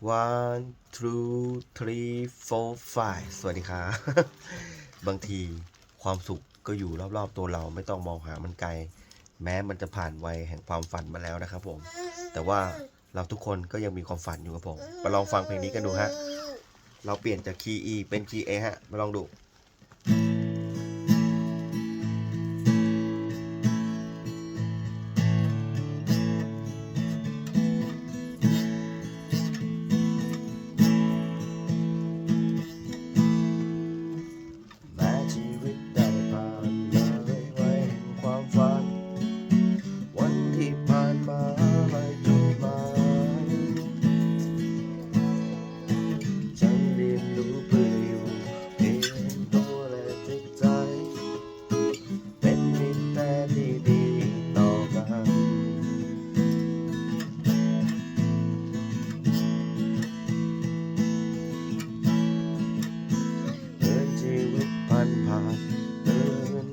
one two three four five สวัสดีครับ บางทีความสุขก็อยู่รอบๆตัวเราไม่ต้องมองหามันไกล แม้มันจะผ่านวัยแห่งความฝันมาแล้วนะครับผม แต่ว่าเราทุกคนก็ยังมีความฝันอยู่ครับผม มาลองฟังเพลงนี้กันดูฮะ เราเปลี่ยนจากคีย์ E เป็นคีย์ A ฮะ มาลองดู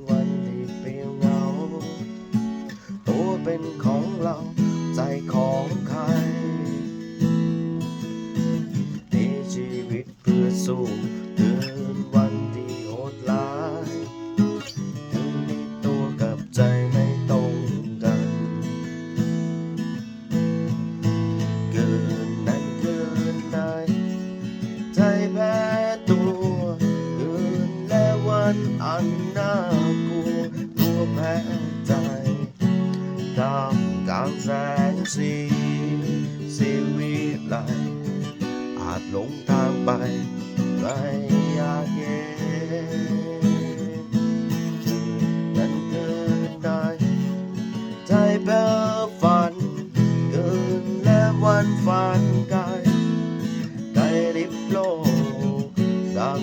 วันที่เปลี่ยวเหงา ตัวเป็นของเราใจของใครในชีวิตเพื่อสู้ สีสีวิไลอาจหลงทางไปไม่อยากเห็นนั้นเกินได้ใจเพ้อฝัน เกินและวันฝันไกลไกลริบโลกดัง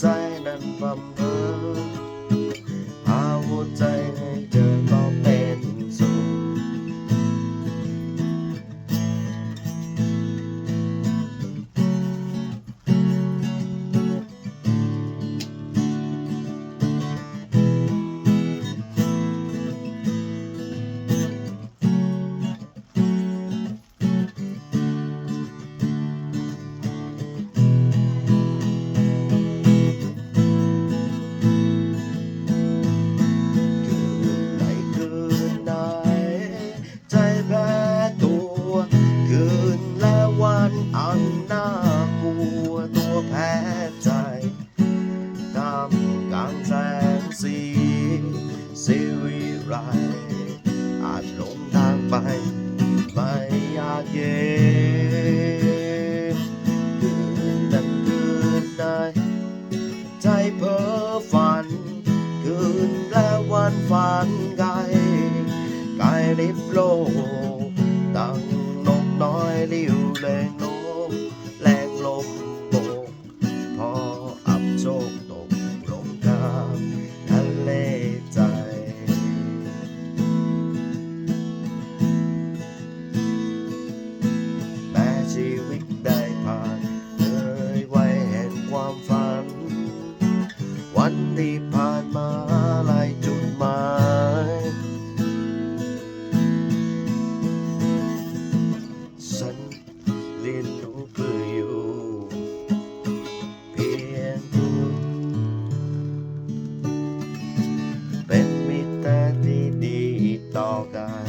ใจนั้นบำเพ็ญ แพ้ใจตามกลางแสงสีสีวิไรอาจหลงทางไป ไม่อยากเย็นคืนนั้นคืนไหนใจเพ้อฝัน คืนและวันฝันไกลไกลลิบโลก กัน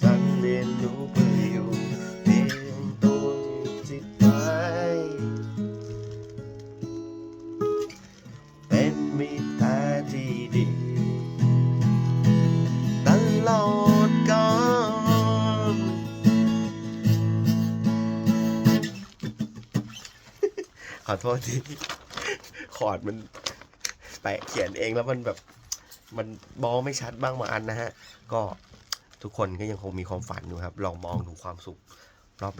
ฉันเรียนรู้ประโยู่เพียงตัวจิตใจเป็นมิตรที่ดีตลอดกาลขอโทษที คอร์ดมัน แปะเขียนเองแล้วมันแบบมันมองไม่ชัดบ้างบางอันนะฮะ ก็ทุกคนก็ยังคงมีความฝันอยู่ครับ ลองมองดูความสุข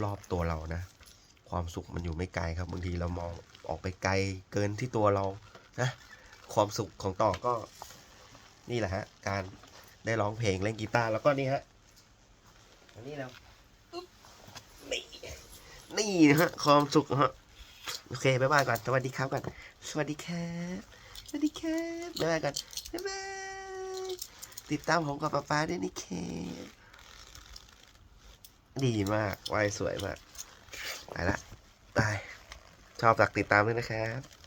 รอบๆตัวเรานะ ความสุขมันอยู่ไม่ไกลครับบางทีเรามองออกไปไกลเกินที่ตัวเรานะความสุขของต่อก็ นี่แหละฮะ การได้ร้องเพลงเล่นกีตาร์แล้วก็นี่ฮะอันนี้แล้วอุ๊บนี่นี่นะฮะความสุขนะฮะโอเคบ๊ายบายก่อนสวัสดีครับก่อนสวัสดีครับ สวัสดีครับบ๊ายบายก่อนบ๊ายบายติดตามผมกับป๊าป๊าด้วยนี่เคดีมากวายสวยมากไปละตายชอบฝากติดตามด้วยนะครับ